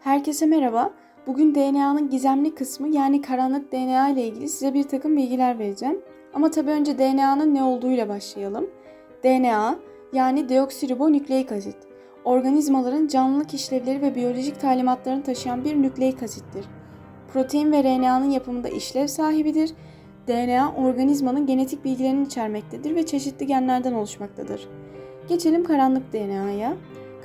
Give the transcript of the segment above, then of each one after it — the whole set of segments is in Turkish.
Herkese merhaba. Bugün DNA'nın gizemli kısmı yani karanlık DNA ile ilgili size bir takım bilgiler vereceğim. Ama tabii önce DNA'nın ne olduğuyla başlayalım. DNA yani deoksiribonükleik asit. Organizmaların canlılık işlevleri ve biyolojik talimatlarını taşıyan bir nükleik asittir. Protein ve RNA'nın yapımında işlev sahibidir. DNA organizmanın genetik bilgilerini içermektedir ve çeşitli genlerden oluşmaktadır. Geçelim karanlık DNA'ya.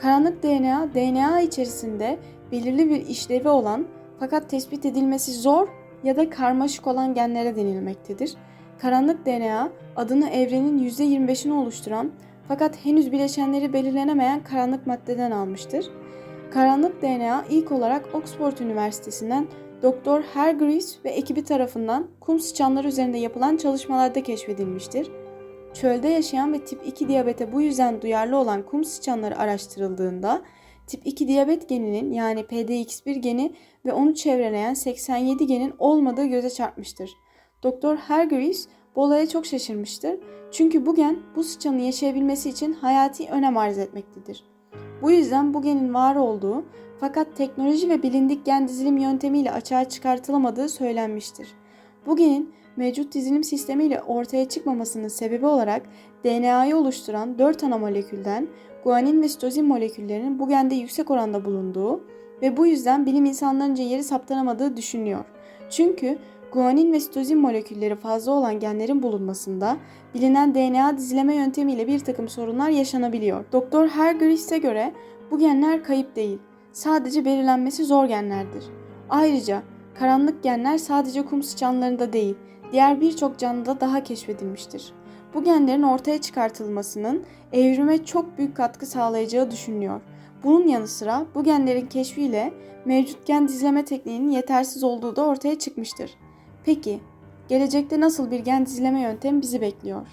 Karanlık DNA, DNA içerisinde belirli bir işlevi olan fakat tespit edilmesi zor ya da karmaşık olan genlere denilmektedir. Karanlık DNA adını evrenin %25'ini oluşturan fakat henüz bileşenleri belirlenemeyen karanlık maddeden almıştır. Karanlık DNA ilk olarak Oxford Üniversitesi'nden Dr. Hargreaves ve ekibi tarafından kum sıçanları üzerinde yapılan çalışmalarda keşfedilmiştir. Çölde yaşayan ve tip 2 diyabete bu yüzden duyarlı olan kum sıçanları araştırıldığında tip 2 diyabet geninin yani PDX1 geni ve onu çevreleyen 87 genin olmadığı göze çarpmıştır. Doktor Hargreaves bu olaya çok şaşırmıştır. Çünkü bu gen bu sıçanın yaşayabilmesi için hayati önem arz etmektedir. Bu yüzden bu genin var olduğu fakat teknoloji ve bilindik gen dizilim yöntemiyle açığa çıkartılamadığı söylenmiştir. Bu genin mevcut dizilim sistemiyle ortaya çıkmamasının sebebi olarak DNA'yı oluşturan 4 ana molekülden guanin ve sitozin moleküllerinin bu gende yüksek oranda bulunduğu ve bu yüzden bilim insanlarınca yeri saptanamadığı düşünülüyor. Çünkü guanin ve sitozin molekülleri fazla olan genlerin bulunmasında bilinen DNA dizileme yöntemiyle bir takım sorunlar yaşanabiliyor. Doktor Hargreaves'e göre bu genler kayıp değil, sadece belirlenmesi zor genlerdir. Ayrıca karanlık genler sadece kum sıçanlarında değil, diğer birçok canlıda daha keşfedilmiştir. Bu genlerin ortaya çıkartılmasının evrime çok büyük katkı sağlayacağı düşünülüyor. Bunun yanı sıra bu genlerin keşfiyle mevcut gen dizileme tekniğinin yetersiz olduğu da ortaya çıkmıştır. Peki, gelecekte nasıl bir gen dizileme yöntemi bizi bekliyor?